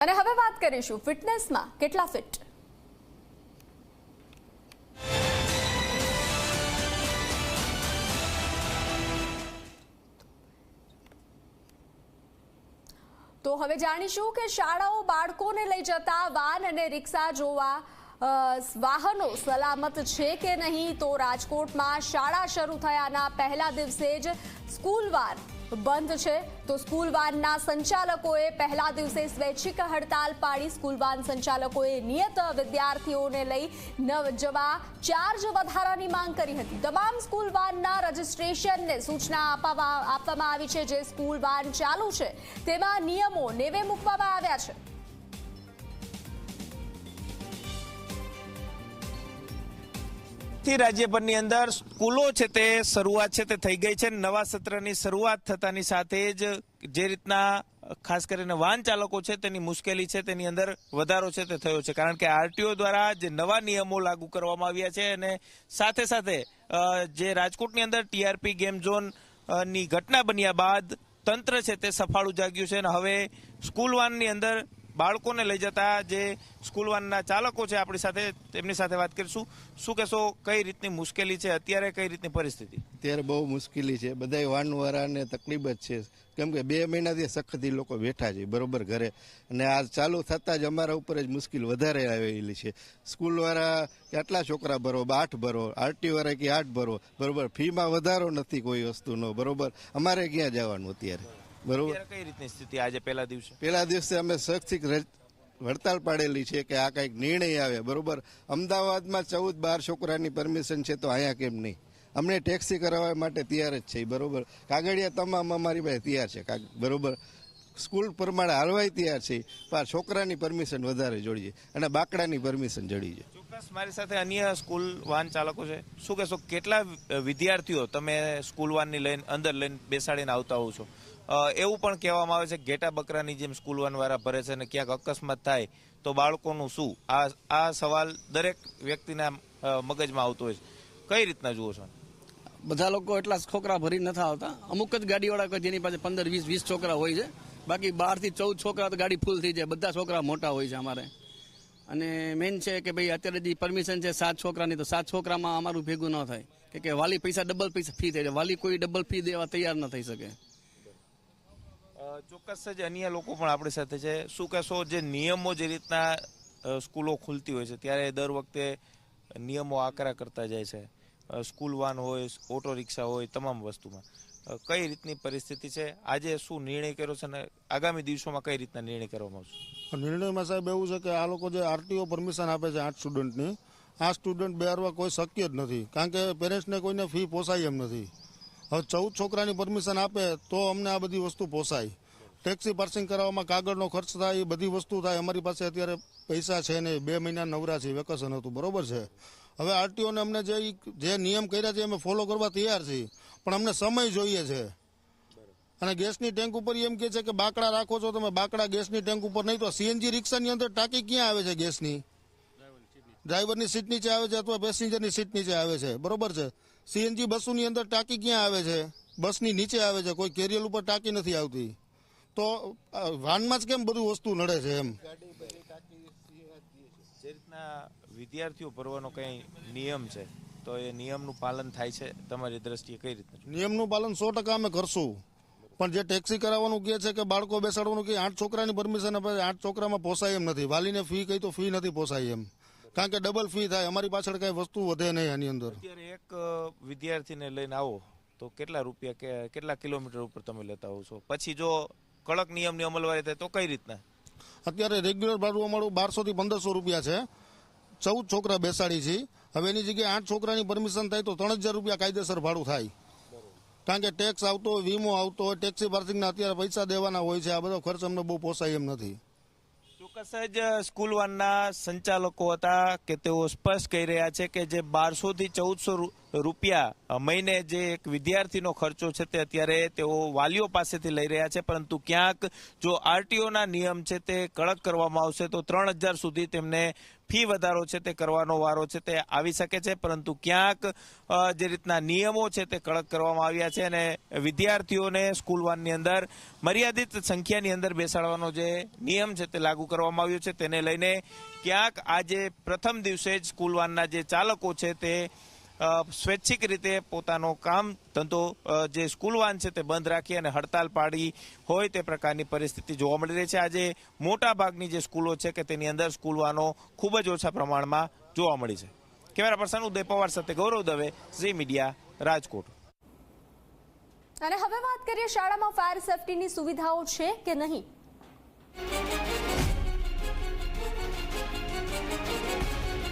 અને હવે વાત કરીશું ફિટનેસમાં. કેટલા ફિટ? તો હવે જાણીશું કે શાળાઓ બાળકોને લઈ જતા વાન અને રિક્ષા જોવા વાહનો સલામત છે કે નહીં તો રાજકોટમાં શાળા શરૂ થયાના પહેલા દિવસે જ સ્કૂલ વાન બંધ છે. તો સ્કૂલ વાનના સંચાલકોએ પહેલા દિવસે સ્વૈચ્છિક હડતાલ પાડી. સ્કૂલ વાન સંચાલકોએ નિયત વિદ્યાર્થીઓને લઈ ન જવા ચાર્જ વધારાની માંગ કરી હતી. તમામ સ્કૂલ વાનના રજીસ્ટ્રેશનને સૂચના આપવામાં આવી છે જે સ્કૂલ વાન ચાલુ છે. તેમાં નિયમો નેવે મૂકવામાં આવ્યા છે. થી રાજ્યભરની અંદર સ્કૂલો છે તે શરૂઆત છે તે થઈ ગઈ છે. નવા સત્રની શરૂઆત થતાની સાથે જ જે રીતના ખાસ કરીને વાહન ચાલકો છે તેની મુશ્કેલી છે તેની અંદર વધારો છે તે થયો છે. કારણ કે આરટીઓ દ્વારા જે નવા નિયમો લાગુ કરવામાં આવ્યા છે અને સાથે સાથે જે રાજકોટની અંદર ટીઆરપી ગેમ ઝોનની ઘટના બન્યા બાદ તંત્ર છે તે સફાળું જાગ્યું છે અને હવે સ્કૂલ વાનની અંદર બાળકોને લઈ જતા જે સ્કૂલ વાનના ચાલકો છે આપણી સાથે, તેમની સાથે વાત કરીશું. શું કહેશો, કઈ રીતની મુશ્કેલી છે? અત્યારે કઈ રીતની પરિસ્થિતિ? અત્યારે બહુ મુશ્કેલી છે. બધા વાનવાળાને તકલીફ જ છે. કેમ કે બે મહિનાથી સખતથી લોકો બેઠા છે, બરોબર ઘરે. અને આ ચાલુ થતાં જ અમારા ઉપર જ મુશ્કેલ વધારે આવેલી છે. સ્કૂલવાળા કે આટલા છોકરા ભરો? આઠ ભરો. આરટી વાળા કે આઠ ભરો? બરોબર. ફીમાં વધારો નથી કોઈ વસ્તુનો, બરોબર? અમારે ક્યાં જવાનું અત્યારે? બરોબર. કઈ રીતની સ્થિતિ આજે પહેલા દિવસે? પેલા દિવસે અમે સખત હડતાલ પાડેલી છે કે આ કંઈક નિર્ણય આવે બરોબર? અમદાવાદમાં ચૌદ બાર છોકરાની પરમિશન છે તો અહીંયા કેમ નહીં? અમને ટેક્સી કરાવવા માટે તૈયાર જ છે બરોબર? કાગળિયા તમામ અમારી પાસે તૈયાર છે બરોબર? સ્કૂલ પ્રમાણે હાલવાય તૈયાર છે. પણ છોકરાની પરમિશન વધારે જોડીએ અને બાકડાની પરમિશન જોડી છે. ચોક્કસ મારી સાથે અન્ય સ્કૂલ વાહન ચાલકો છે. શું કહેશો કેટલા વિદ્યાર્થીઓ તમે સ્કૂલ વાનની લઈને અંદર લઈને બેસાડીને આવતા હોવ છો? એવું પણ કહેવામાં આવે છે કે ઘેટા બકરાની જેમ સ્કૂલ વાન વાળા ભરે છે અને ક્યાંક અકસ્માત થાય તો બાળકોનું શું? આ આ સવાલ દરેક વ્યક્તિના મગજમાં આવતો હોય છે. કઈ રીતના જુઓ છો? બધા લોકો એટલા છોકરા ભરી નથી આવતા. અમુક જ ગાડીવાળા કોઈ જેની પાસે પંદર વીસ વીસ છોકરા હોય છે બાકી બારથી ચૌદ છોકરા તો ગાડી ફૂલ થઈ જાય. બધા છોકરા મોટા હોય છે અમારે. અને મેન છે કે ભાઈ અત્યારે જે પરમિશન છે સાત છોકરાની, તો સાત છોકરામાં અમારું ભેગું ન થાય. કે વાલી પૈસા ડબલ પૈસા ફી થઈ જાય. વાલી કોઈ ડબલ ફી દેવા તૈયાર ન થઈ શકે. ચોક્કસ ચોક્કસ જ અન્ય લોકો પણ આપણી સાથે છે. શું કહેશો, જે નિયમો જે રીતના સ્કૂલો ખુલતી હોય છે, ત્યારે દર વખતે નિયમો આકરા કરતા જાય છે. સ્કૂલ વાન હોય, ઓટો રિક્ષા હોય, તમામ વસ્તુમાં. કઈ રીતની પરિસ્થિતિ છે? આજે શું નિર્ણય કર્યો છે અને આગામી દિવસોમાં કઈ રીતના નિર્ણય કરવામાં આવશે? નિર્ણયમાં સાહેબ એવું છે કે આ લોકો જે આરટીઓ પરમિશન આપે છે આઠ સ્ટુડન્ટની, આ સ્ટુડન્ટ બેહારવા કોઈ શક્ય જ નથી. કારણ કે પેરેન્ટ્સને કોઈને ફી પોસાય એમ નથી. હવે ચૌદ છોકરાની પરમિશન આપે તો અમને આ બધી વસ્તુ પોસાય. ટેક્સી પાર્સિંગ કરાવવામાં કાગળનો ખર્ચ થાય, એ બધી વસ્તુ થાય. અમારી પાસે અત્યારે પૈસા છે નહીં બે મહિના નવરા છે, વેકેશન હતું. બરોબર છે? હવે આરટીઓને અમને જે જે નિયમ કર્યા છે અમે ફોલો કરવા તૈયાર છીએ. પણ અમને સમય જોઈએ છે. અને ગેસની ટેન્ક ઉપર એમ કે છે કે બાકડા રાખો છો, તમે બાકડા ગેસની ટેન્ક ઉપર નહીં તો સીએનજી રિક્ષાની અંદર ટાંકી ક્યાં આવે છે ગેસની? ડ્રાઈવરની સીટ નીચે આવે છે અથવા પેસેન્જરની સીટ નીચે આવે છે. બરોબર છે? સીએનજી બસોની અંદર ટાંકી ક્યાં આવે છે? બસની નીચે આવે છે. કોઈ કેરિયર ઉપર ટાંકી નથી આવતી. તો વાનમાં જ કેમ બધું વસ્તુ નડે છે એમ? જે રીતના વિદ્યાર્થીઓ ભરવાનો કઈ નિયમ છે તો એ નિયમનું પાલન થાય છે? તમારી દ્રષ્ટિએ કઈ રીતે નિયમનું પાલન સો ટકા અમે કરશું. પણ જે ટેક્સી કરાવવાનું કહે છે કે બાળકો બેસાડવાનું કે આઠ છોકરાની પરમિશન આપે આઠ છોકરામાં પોસાય એમ નથી. વાલીને ફી કહી તો ફી નથી પોસાય એમ. કારણ કે ડબલ ફી થાય અમારી પાછળ કઈ વસ્તુ વધે નહીં આની અંદર. એક વિદ્યાર્થીને લઈને આવો તો કેટલા રૂપિયા કેટલા કિલોમીટર ઉપર તમે લેતા હોવ છો? પછી જો કડક નિયમની અમલવારી થાય તો કઈ રીતના? અત્યારે રેગ્યુલર ભાડું અમારું બારસો થી પંદરસો રૂપિયા છે. ચૌદ છોકરા બેસાડી છે. હવે એની જગ્યાએ આઠ છોકરાની પરમિશન થાય તો ત્રણ હજાર રૂપિયા કાયદેસર ભાડું થાય. કારણ કે ટેક્સ આવતો વીમો આવતો ટેક્સી પાર્સિંગના અત્યારે પૈસા દેવાના હોય છે. આ બધો ખર્ચ અમને બહુ પોસાય એમ નથી. ચોક્કસ જ સ્કૂલ વાનના સંચાલકો હતા કે તેઓ સ્પષ્ટ કહી રહ્યા છે કે જે બારસો થી ચૌદસો રૂપિયા મહિને જે એક વિદ્યાર્થીનો ખર્ચો છે તે અત્યારે તેઓ વાલીઓ પાસેથી લઈ રહ્યા છે. પરંતુ ક્યાંક જો આરટીઓના નિયમ છે તે કડક કરવામાં આવશે તો ત્રણ હજાર સુધી તેમને ફી વધારો છે તે કરવાનો વારો છે તે આવી શકે છે, પરંતુ ક્યાંક જે રીતના નિયમો છે તે કડક કરવામાં આવ્યા છે અને વિદ્યાર્થીઓને સ્કૂલ વાનની અંદર મર્યાદિત સંખ્યાની અંદર બેસાડવાનો જે નિયમ છે તે લાગુ કરવામાં આવ્યો છે. તેને લઈને ક્યાંક આજે પ્રથમ દિવસે જ સ્કૂલ વાનના જે ચાલકો છે તે સ્વૈચ્છિક રીતે પોતાનો કામ, ધંધો જે સ્કૂલ વાન છે તે બંધ રાખી અને હડતાલ પાડી હોય તે પ્રકારની પરિસ્થિતિ જોવા મળી રહી છે. આજે મોટા ભાગની જે સ્કૂલો છે કે તેની અંદર સ્કૂલ વાનો ખૂબ જ ઓછા પ્રમાણમાં જોવા મળી છે. કેમેરા પર્સન ઉદય પવાર સાથે ગૌરવ દવે, ઝી મીડિયા, રાજકોટ. અને હવે વાત કરીએ શાળામાં ફાયર સેફટીની સુવિધાઓ છે કે નહીં?